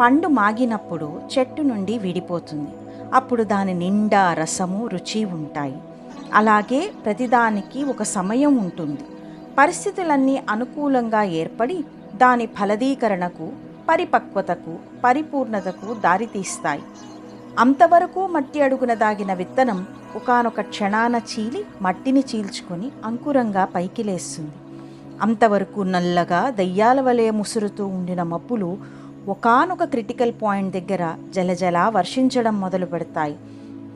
పండు మాగినప్పుడు చెట్టు నుండి విడిపోతుంది. అప్పుడు దాని నిండా రసము రుచి ఉంటాయి. అలాగే ప్రతిదానికి ఒక సమయం ఉంటుంది. పరిస్థితులన్నీ అనుకూలంగా ఏర్పడి దాని ఫలదీకరణకు పరిపక్వతకు పరిపూర్ణతకు దారితీస్తాయి. అంతవరకు మట్టి అడుగున దాగిన విత్తనం ఒకానొక క్షణాన చీలి మట్టిని చీల్చుకొని అంకురంగా పైకి లేస్తుంది అంతవరకు నల్లగా దయ్యాల వలె ముసురుతూ ఉండిన మబ్బులు ఒకానొక క్రిటికల్ పాయింట్ దగ్గర జలజలా వర్షించడం మొదలు పెడతాయి.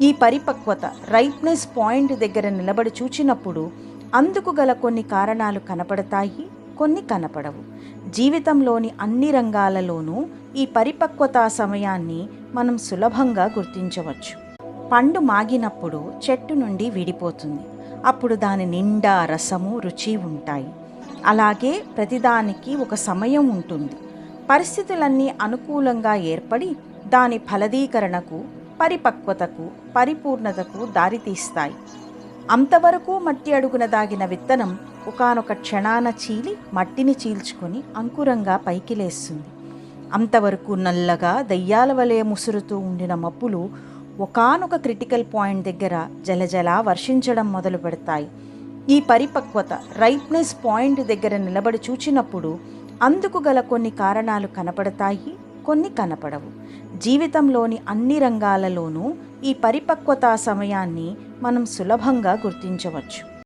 ఈ పరిపక్వత రైట్నెస్ పాయింట్ దగ్గర నిలబడి చూచినప్పుడు అందుకు గల కొన్ని కారణాలు కనపడతాయి కొన్ని కనపడవు. జీవితంలోని అన్ని రంగాలలోనూ ఈ పరిపక్వత సమయాన్ని మనం సులభంగా గుర్తించవచ్చు. పండు మాగినప్పుడు చెట్టు నుండి విడిపోతుంది. అప్పుడు దాని నిండా రసము రుచి ఉంటాయి. అలాగే ప్రతిదానికి ఒక సమయం ఉంటుంది. పరిస్థితులన్నీ అనుకూలంగా ఏర్పడి దాని ఫలదీకరణకు పరిపక్వతకు పరిపూర్ణతకు దారితీస్తాయి. అంతవరకు మట్టి అడుగున దాగిన విత్తనం ఒకానొక క్షణాన చీలి మట్టిని చీల్చుకొని అంకురంగా పైకి లేస్తుంది. అంతవరకు నల్లగా దయ్యాల వలె ముసురుతూ ఉండిన మబ్బులు ఒకానొక క్రిటికల్ పాయింట్ దగ్గర జలజలా వర్షించడం మొదలు పెడతాయి ఈ పరిపక్వత రైట్నెస్ పాయింట్ దగ్గర నిలబడి చూచినప్పుడు అందుకు గల కొన్ని కారణాలు కనపడతాయి కొన్ని కనపడవు. జీవితంలోని అన్ని రంగాలలోనూ ఈ పరిపక్వతా సమయాన్ని మనం సులభంగా గుర్తించవచ్చు.